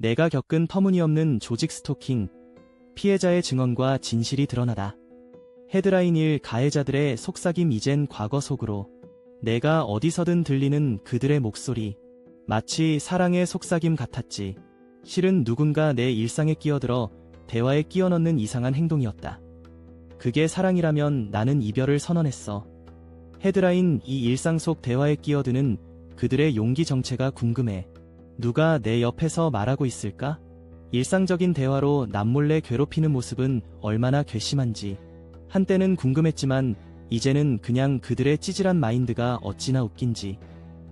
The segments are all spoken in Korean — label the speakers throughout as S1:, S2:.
S1: 내가 겪은 터무니없는 조직 스토킹, 피해자의 증언과 진실이 드러나다. 헤드라인 1 가해자들의 속삭임 이젠 과거 속으로 내가 어디서든 들리는 그들의 목소리 마치 사랑의 속삭임 같았지. 실은 누군가 내 일상에 끼어들어 대화에 끼어 넣는 이상한 행동이었다. 그게 사랑이라면 나는 이별을 선언했어. 헤드라인 이 일상 속 대화에 끼어드는 그들의 용기 정체가 궁금해. 누가 내 옆에서 말하고 있을까? 일상적인 대화로 남몰래 괴롭히는 모습은 얼마나 괘씸한지. 한때는 궁금했지만 이제는 그냥 그들의 찌질한 마인드가 어찌나 웃긴지.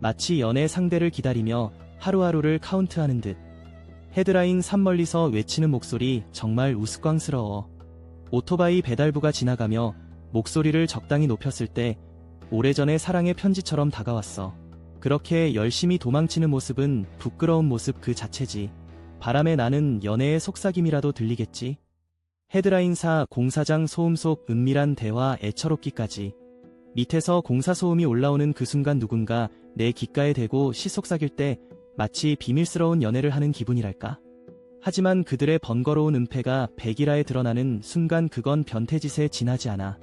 S1: 마치 연애 상대를 기다리며 하루하루를 카운트하는 듯. 헤드라인 산 멀리서 외치는 목소리 정말 우스꽝스러워. 오토바이 배달부가 지나가며 목소리를 적당히 높였을 때 오래전의 사랑의 편지처럼 다가왔어. 그렇게 열심히 도망치는 모습은 부끄러운 모습 그 자체지. 바람에 나는 연애의 속삭임이라도 들리겠지. 헤드라인사 공사장 소음 속 은밀한 대화 애처롭기까지. 밑에서 공사 소음이 올라오는 그 순간 누군가 내 귓가에 대고 시속삭일 때 마치 비밀스러운 연애를 하는 기분이랄까? 하지만 그들의 번거로운 은폐가 백일화에 드러나는 순간 그건 변태짓에 지나지 않아.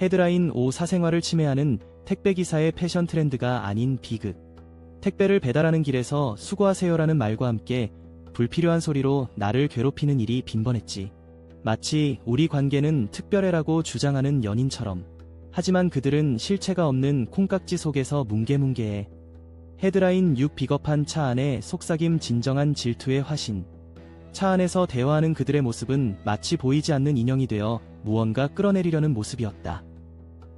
S1: 헤드라인 5 사생활을 침해하는 택배기사의 패션 트렌드가 아닌 비극. 택배를 배달하는 길에서 수고하세요라는 말과 함께 불필요한 소리로 나를 괴롭히는 일이 빈번했지. 마치 우리 관계는 특별해라고 주장하는 연인처럼. 하지만 그들은 실체가 없는 콩깍지 속에서 뭉게뭉게해. 헤드라인 6 비겁한 차 안에 속삭임 진정한 질투의 화신. 차 안에서 대화하는 그들의 모습은 마치 보이지 않는 인형이 되어 무언가 끌어내리려는 모습이었다.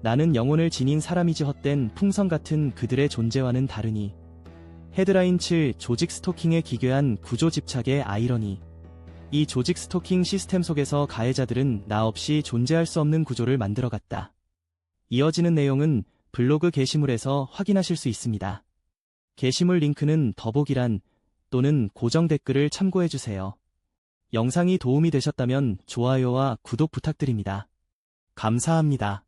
S1: 나는 영혼을 지닌 사람이지 헛된 풍선 같은 그들의 존재와는 다르니. 헤드라인 7 조직 스토킹에 기괴한 구조 집착의 아이러니. 이 조직 스토킹 시스템 속에서 가해자들은 나 없이 존재할 수 없는 구조를 만들어갔다. 이어지는 내용은 블로그 게시물에서 확인하실 수 있습니다. 게시물 링크는 더보기란 또는 고정 댓글을 참고해주세요. 영상이 도움이 되셨다면 좋아요와 구독 부탁드립니다. 감사합니다.